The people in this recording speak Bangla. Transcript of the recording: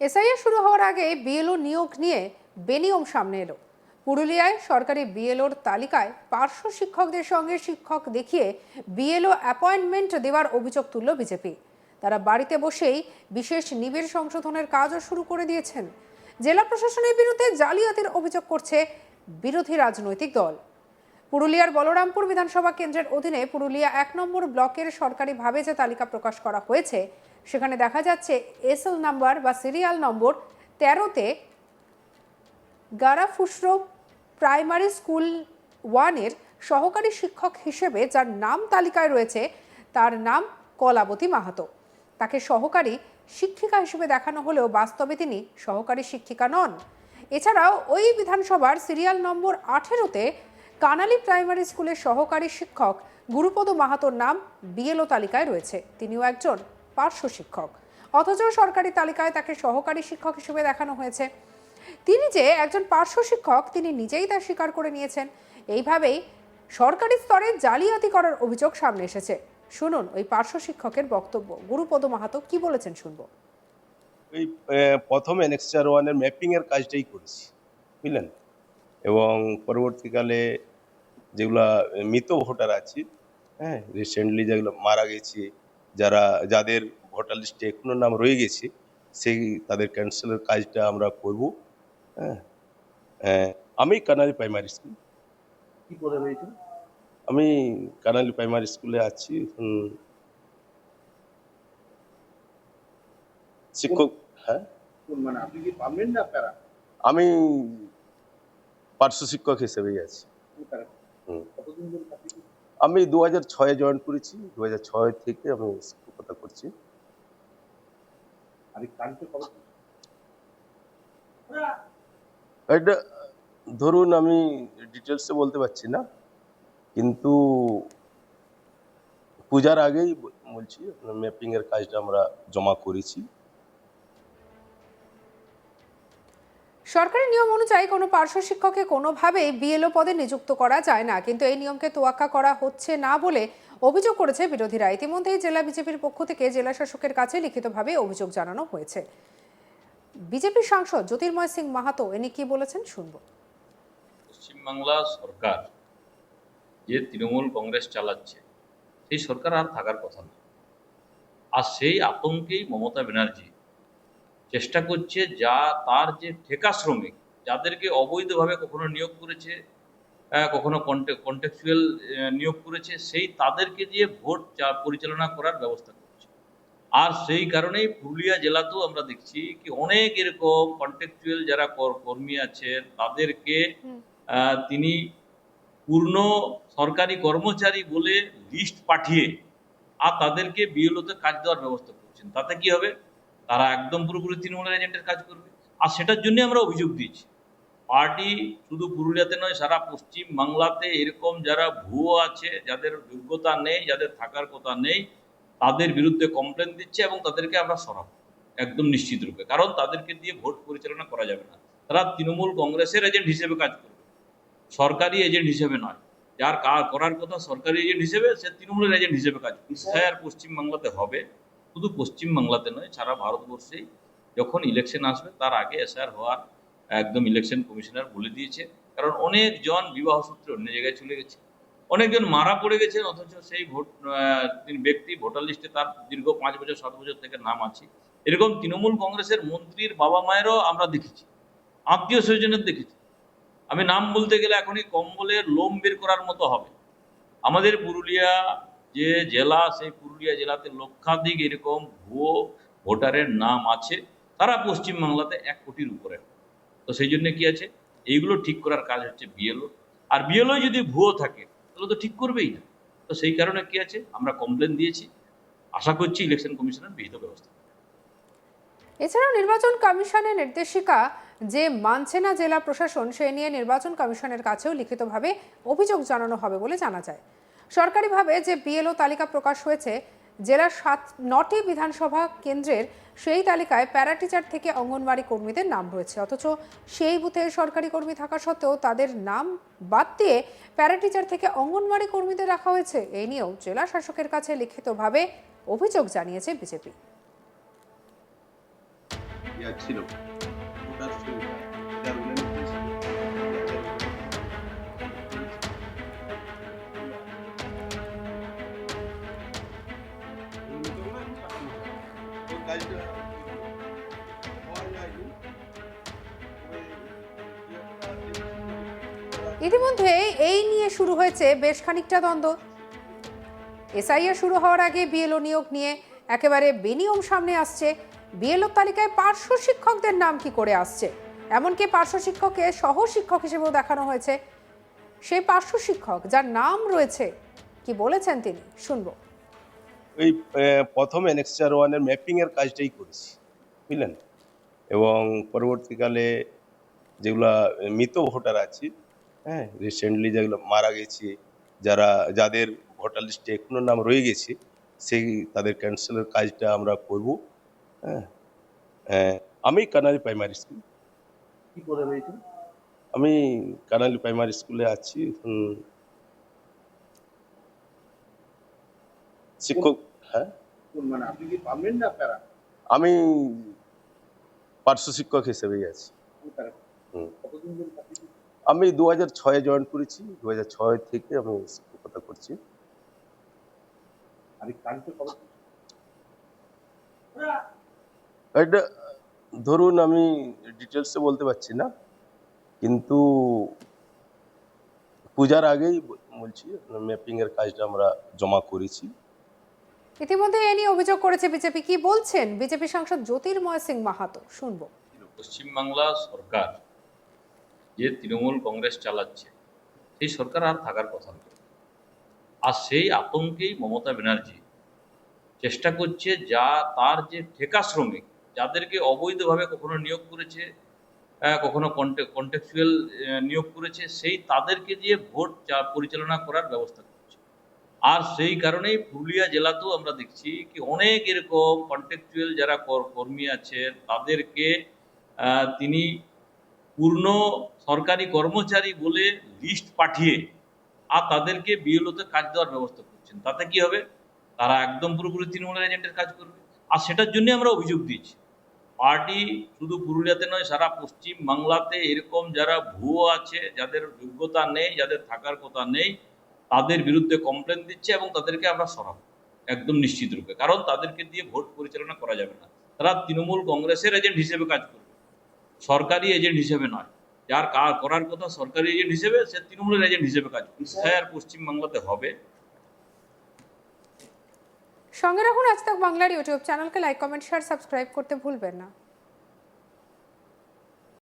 এসআইআর শুরু হওয়ার আগে বিএলও নিয়োগ নিয়ে বেনিয়ম সামনে এলো। পুরুলিয়ায় সরকারি বিএলওর তালিকায় পার্শ্ব শিক্ষকদের সঙ্গে শিক্ষক দেখিয়ে বিএলও অ্যাপয়েন্টমেন্ট দেওয়ার অভিযোগ তুলল বিজেপি তারা বাড়িতে বসেই বিশেষ নিবিড় সংশোধনের কাজও শুরু করে দিয়েছেন। জেলা প্রশাসনের বিরুদ্ধে জালিয়াতির অভিযোগ করছে বিরোধী রাজনৈতিক দল। পুরুলিয়ার বলরামপুর বিধানসভা কেন্দ্রের অধীনে পুরুলিয়া এক নম্বর ব্লকের সরকারিভাবে যে তালিকা প্রকাশ করা হয়েছে সেখানে দেখা যাচ্ছে এসএল নাম্বার বা সিরিয়াল নম্বর তেরোতে গারাফুসরো প্রাইমারি স্কুল ওয়ানের সহকারী শিক্ষক হিসেবে যার নাম তালিকায় রয়েছে, তার নাম কলাবতী মাহাতো। তাকে সহকারী শিক্ষিকা হিসেবে দেখানো হলেও বাস্তবে তিনি সহকারী শিক্ষিকা নন। এছাড়াও ওই বিধানসভার সিরিয়াল নম্বর আঠেরোতে কানালি প্রাইমারি স্কুলের সহকারী শিক্ষক গুরুপদ মাহাতোর নাম বিএলও তালিকায় রয়েছে। তিনিও একজন পার্শ্ব শিক্ষক। অথচ সরকারি তালিকায় তাকে সহকারী শিক্ষক হিসেবে দেখানো হয়েছে। তিনি যে একজন পার্শ্ব শিক্ষক, তিনি নিজেই তা স্বীকার করে নিয়েছেন। এইভাবেই সরকারি স্তরে জালিয়াতি করার অভিযোগ সামনে এসেছে। শুনুন ওই পার্শ্ব শিক্ষকের বক্তব্য। গুরুপদ মাহাতো কি বলেছেন শুনব। ওই প্রথম এনএক্সআর ওয়ানের ম্যাপিংয়ের কাজটাই করেছি, বুঝলেন? এবং পরবর্তীকালে যেগুলা মৃত ভোটার আছে হ্যাঁ রিসেন্টলি যেগুলো মারা গেছে যারা যাদের ভোটার লিস্টে এখনও নাম রয়ে গেছে সেই তাদের ক্যান্সেলের কাজটা আমরা করব হ্যাঁ। আহ, আমি কানালি প্রাইমারি স্কুল কি করে রয়েছে? আমি কানালি প্রাইমারি স্কুলে আছি শিক্ষক হ্যাঁ। মানে আপনি কি পারবেন না প্যারা আমি পার্শ্ব শিক্ষক হিসেবেই আছি। হুম। আমি দু হাজার ছয়ে জয়েন করেছি দু হাজার ছয় থেকে আমি শিক্ষকতা করছি? এটা ধরুন আমি ডিটেলসে বলতে পারছি না কিন্তু পূজার আগেই বলছি ম্যাপিংয়ের কাজটা আমরা জমা করেছি সরকারি নিয়ম অনুযায়ী কোনো পার্শ্ব শিক্ষককে কোনোভাবেই বিএলও পদে নিযুক্ত করা যায় না, কিন্তু এই নিয়মকে তোয়াক্কা করা হচ্ছে না বলে অভিযোগ করেছে বিরোধীরা। ইতিমধ্যেই জেলা বিজেপির পক্ষ থেকে জেলা শাসকের কাছে লিখিতভাবে অভিযোগ জানানো হয়েছে। বিজেপি সাংসদ জ্যোতির্ময় সিং মাহাতো এনি কি বলেছেন শুনব। পশ্চিমবাংলা সরকার যে তৃণমূল কংগ্রেস চালাচ্ছে, সেই সরকার আর থাকার কথা না। আর সেই আতঙ্কেই মমতা ব্যানার্জি চেষ্টা করছে যা তার যে ঠেকা শ্রমিক যাদেরকে অবৈধভাবে কখনো নিয়োগ করেছে কখনো কন্টেকচুয়াল নিয়োগ করেছে সেই তাদেরকে দিয়ে ভোট পরিচালনা করার ব্যবস্থা করছে। আর সেই কারণেই পুরুলিয়া জেলাতেও আমরা দেখছি কি অনেক এরকম কন্টেকচুয়াল যারা কর- কর্মী আছেন তাদেরকে তিনি পূর্ণ সরকারি কর্মচারী বলে লিস্ট পাঠিয়ে আর তাদেরকে বিএলওতে কাজ দেওয়ার ব্যবস্থা করছেন। তাতে কি হবে? তারা একদম পুরোপুরি তৃণমূলের এজেন্টের কাজ করবে। আর সেটার জন্য আমরা অভিযোগ দিয়েছি। পার্টি শুধু পুরুলিয়াতে নয় সারা পশ্চিম বাংলাতে এরকম যারা ভুয়ো আছে যাদের যোগ্যতা নেই যাদের থাকার কথা নেই তাদের বিরুদ্ধে কমপ্লেন দিচ্ছে এবং তাদেরকে আমরা সরাব একদম নিশ্চিত রূপে। কারণ তাদেরকে দিয়ে ভোট পরিচালনা করা যাবে না। তারা তৃণমূল কংগ্রেসের এজেন্ট হিসেবে কাজ করবে। সরকারি এজেন্ট হিসেবে নয়। যার কাজ করার কথা সরকারি এজেন্ট হিসেবে সে তৃণমূলের এজেন্ট হিসেবে কাজ করবে। এসআইআর পশ্চিমবাংলাতে হবে? শুধু পশ্চিমবাংলাতে নয়, সারা ভারতবর্ষেই যখন ইলেকশন আসবে, তার আগে এসআইআর হওয়ার একদম ইলেকশন কমিশনার বলে দিয়েছে। কারণ অনেকজন বিবাহ সূত্রে অন্য জায়গায় চলে গেছে। অনেকজন মারা পড়ে গেছেন, অথচ সেই ভোট ব্যক্তি, ভোটার লিস্টে তার দীর্ঘ পাঁচ বছর, সাত বছর থেকে নাম আছে। এরকম তৃণমূল কংগ্রেসের মন্ত্রীর বাবা মায়েরও আমরা দেখেছি, আত্মীয় স্বজনের দেখেছি। আমি নাম বলতে গেলে এখনই কম্বলের লোম বের করার মতো হবে। আমাদের পুরুলিয়া যে জেলা, সেই পুরুলিয়া জেলাতে লক্ষাধিক এরকম ভুয়ো ভোটারের নাম আছে, তারা পশ্চিমবাংলাতে এক কোটির উপরে। তো সেই জন্য কি আছে? এইগুলো ঠিক করার কাজ হচ্ছে বিএলও আর বিএলও যদি ভুয়ো থাকে, তাহলে তো ঠিক করবেই না। তো সেই কারণে কি আছে? আমরা কমপ্লেন দিয়েছি। আশা করছি ইলেকশন কমিশনের বিহিত ব্যবস্থা এছাড়াও নির্বাচন কমিশনের নির্দেশিকা যে মানছে না জেলা প্রশাসন, সে নিয়ে নির্বাচন কমিশনের কাছেও লিখিতভাবে অভিযোগ জানানো হবে বলে জানা যায়। সরকারিভাবে যে বিএলও তালিকা প্রকাশ হয়েছে, জেলার সাত, নটি বিধানসভা কেন্দ্রের সেই তালিকায় প্যারা টিচার থেকে অঙ্গনওয়াড়ি কর্মীদের নাম রয়েছে। অথচ সেই বুথে সরকারি কর্মী থাকা সত্ত্বেও তাদের নাম বাদ দিয়ে প্যারা টিচার থেকে অঙ্গনওয়াড়ি কর্মীদের রাখা হয়েছে। এই নিয়েও জেলা শাসকের কাছে লিখিতভাবে অভিযোগ জানিয়েছে বিজেপি। ছিল। ইতিমধ্যে এই নিয়ে শুরু হয়েছে বেশ খানিকটা দ্বন্দ্ব। এসআইআর শুরু হওয়ার আগে বিএলও নিয়োগ নিয়ে একেবারে বেনিয়ম সামনে আসছে। বিএলও তালিকায় পার্শ্ব শিক্ষকদের নাম কি করে আসছে? এমনকি পার্শ্ব শিক্ষককে সহ শিক্ষক হিসেবেও দেখানো হয়েছে। সেই পার্শ্ব শিক্ষক যার নাম রয়েছে, কি বলেছেন তিনি? শুনব। ওই প্রথম এনএক্সআর ওয়ানের ম্যাপিংয়ের কাজটাই করেছি, বুঝলেন? এবং পরবর্তীকালে যেগুলা মৃত ভোটার আছে হ্যাঁ রিসেন্টলি যেগুলো মারা গেছে যারা যাদের ভোটার লিস্টে এখনও নাম রয়ে গেছে সেই তাদের ক্যান্সেলের কাজটা আমরা করব। হ্যাঁ আহ, আমি কানালি প্রাইমারি স্কুল কি রয়েছেন আমি কানালি প্রাইমারি স্কুলে আছি শিক্ষক হ্যাঁ। মানে আপনি কি না আমি পার্শ্ব শিক্ষক হিসেবেই আছি। হুম। আমি দু হাজার ছয়ে জয়েন করেছি দু হাজার ছয় থেকে আমি শিক্ষকতা করছি? এটা ধরুন আমি ডিটেলসে বলতে পারছি না কিন্তু পূজার আগেই বলছি বলছি ম্যাপিংয়ের কাজটা আমরা জমা করেছি। ইতিমধ্যে এ নিয়ে অভিযোগ করেছে বিজেপি। কি বলছেন? বিজেপি সাংসদ জ্যোতির্ময় সিং মাহাতো শুনব। পশ্চিমবাংলা সরকার যে তৃণমূল কংগ্রেস চালাচ্ছে, সেই সরকার আর থাকার কথা নয়। আর সেই আতঙ্কেই মমতা ব্যানার্জি চেষ্টা করছে যা তার যে ঠেকা শ্রমিক, যাদেরকে অবৈধভাবে কখনো নিয়োগ করেছে কখনো কন্টেকচুয়াল নিয়োগ করেছে, সেই তাদেরকে দিয়ে ভোট পরিচালনা করার ব্যবস্থা করছে। আর সেই কারণেই পুরুলিয়া জেলাতেও আমরা দেখছি কি অনেক এরকম কন্টেকচুয়াল যারা কর- কর্মী আছে তাদেরকে তিনি পূর্ণ সরকারি কর্মচারী বলে লিস্ট পাঠিয়ে, আর তাদেরকে বিএলওতে কাজ দেওয়ার ব্যবস্থা করছেন। তাতে কি হবে? তারা একদম পুরোপুরি তৃণমূলের এজেন্টের কাজ করবে। আর সেটার জন্য আমরা অভিযোগ দিয়েছি। পার্টি শুধু পুরুলিয়াতে নয়, সারা পশ্চিম বাংলাতে এরকম যারা ভুয়ো আছে, যাদের যোগ্যতা নেই, যাদের থাকার কথা নেই, তাদের বিরুদ্ধে কমপ্লেন দিচ্ছে এবং তাদেরকে আমরা সরাব। একদম নিশ্চিত রূপে। কারণ তাদেরকে দিয়ে ভোট পরিচালনা করা যাবে না। তারা তৃণমূল কংগ্রেসের এজেন্ট হিসেবে কাজ করবে। সরকারি এজেন্ট হিসেবে নয়। যার কাজ করার কথা সরকারি এজেন্ট হিসেবে সে তৃণমূলের এজেন্ট হিসেবে কাজ করছে হ্যাঁ। আর পশ্চিমবাংলাতে হবে। সঙ্গে রাখুন আজ তক বাংলার ইউটিউব চ্যানেলকে। লাইক কমেন্ট শেয়ার সাবস্ক্রাইব করতে ভুলবেন না।